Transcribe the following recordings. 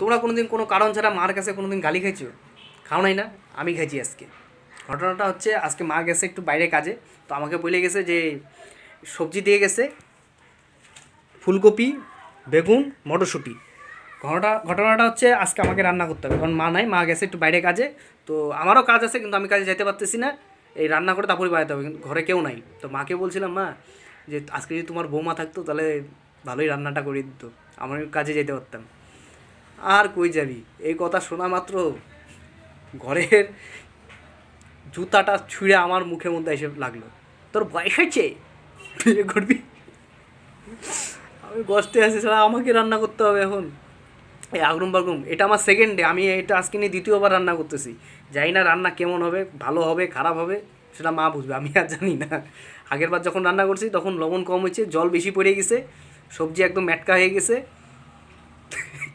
তোমরা কোনোদিন কোনো কারণ ছাড়া মার কাছে কোনোদিন গালি খাইছো? খাও নাই না? আমি খাইছি আজকে। ঘটনাটা হচ্ছে, আজকে মা গেছে একটু বাইরে কাজে। তো আমাকে বলে গেছে যে, সবজি দিয়ে গেছে ফুলকপি, বেগুন, মটরশুঁটি। ঘটনা, ঘটনাটা হচ্ছে, আজকে আমাকে রান্না করতে হবে। কারণ মা নাই, মা গেছে একটু বাইরে কাজে। তো আমারও কাজ আছে, কিন্তু আমি কাজে যেতে পারতেছি না। এই রান্না করে তারপরে বাড়াতে হবে কিন্তু ঘরে কেউ নাই। তো মাকে বলছিলাম, মা, যে আজকে যদি তোমার বৌমা থাকতো, তাহলে ভালোই রান্নাটা করে দিত। আমার কাজে যেতে পারতাম। আর কই যাবি? এই কথা শোনা মাত্র ঘরের জুতাটা ছুঁড়ে আমার মুখের মধ্যে এসে লাগল। তোর বয়স হয়েছে বিয়ে করবি? আমি কষ্টে আছি ছাড়া আমাকে রান্না করতে হবে এখন। এই আগরুম বাগরুম এটা আমার সেকেন্ড ডে আমি এটা আজকে নিয়ে দ্বিতীয়বার রান্না করতেছি। জানি না রান্না কেমন হবে, ভালো হবে, খারাপ হবে, সেটা মা বুঝবে, আমি আর জানি না। আগের বার যখন রান্না করছি, তখন লবণ কম হয়েছে, জল বেশি পড়ে গেছে, সবজি একদম ম্যাটকা হয়ে গেছে।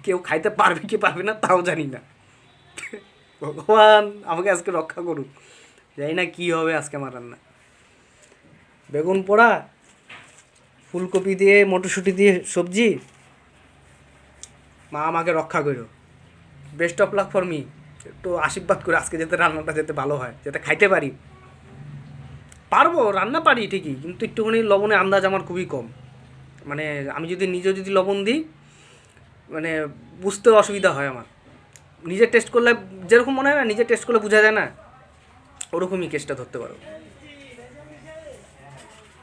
কেউ খাইতে পারবে কি পারবে না, তাও জানি না। ভগবান আমাকে আজকে রক্ষা করুক। জানি না কী হবে আজকে আমার রান্না। বেগুন পোড়া, ফুলকপি দিয়ে, মটরশুঁটি দিয়ে সবজি। মা আমাকে রক্ষা করো। Best of luck for me একটু আশীর্বাদ করে আজকে যাতে রান্নাটা যাতে ভালো হয়, যাতে খাইতে পারি। পারব, রান্না পারি ঠিকই, কিন্তু একটুখানি লবণের আন্দাজ আমার খুবই কম। মানে আমি যদি নিজে যদি লবণ দিই মানে বুঝতে অসুবিধা হয় আমার। নিজে টেস্ট করলে, যেরকম মনে হয় না, নিজে টেস্ট করলে বোঝা যায় না? ওরকমই কেসটা ধরতে পারো।